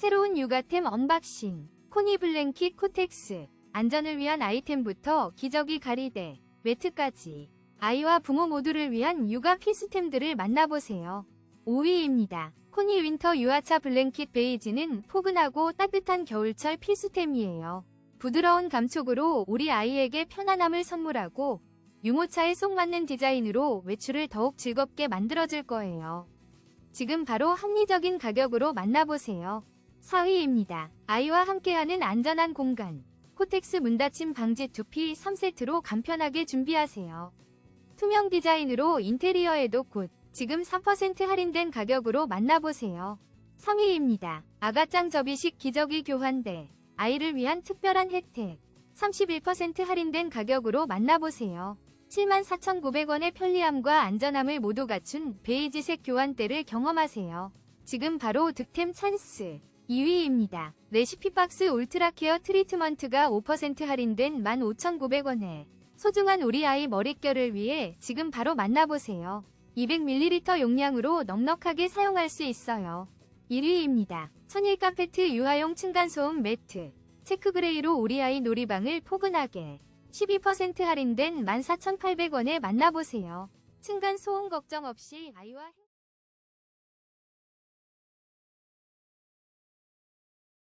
새로운 육아템 언박싱. 코니 블랭킷 코텍스. 안전을 위한 아이템부터 기저귀 가리대, 매트까지. 아이와 부모 모두를 위한 육아 필수템들을 만나보세요. 5위입니다. 코니 윈터 유아차 블랭킷 베이지는 포근하고 따뜻한 겨울철 필수템이에요. 부드러운 감촉으로 우리 아이에게 편안함을 선물하고 유모차에 쏙 맞는 디자인으로 외출을 더욱 즐겁게 만들어줄 거예요. 지금 바로 합리적인 가격으로 만나보세요. 4위입니다. 아이와 함께하는 안전한 공간. 코텍스 문닫힘 방지 두피 3세트로 간편하게 준비하세요. 투명 디자인으로 인테리어에도 곧 지금 3% 할인된 가격으로 만나보세요. 3위입니다. 아가짱 접이식 기저귀 교환대. 아이를 위한 특별한 혜택. 31% 할인된 가격으로 만나보세요. 74,900원의 편리함과 안전함을 모두 갖춘 베이지색 교환대를 경험하세요. 지금 바로 득템 찬스. 2위입니다. 레시피 박스 울트라 케어 트리트먼트가 5% 할인된 15,900원에 소중한 우리 아이 머릿결을 위해 지금 바로 만나보세요. 200ml 용량으로 넉넉하게 사용할 수 있어요. 1위입니다. 천일 카페트 유아용 층간소음 매트. 체크그레이로 우리 아이 놀이방을 포근하게 12% 할인된 14,800원에 만나보세요. 층간 소음 걱정 없이 아이와 행-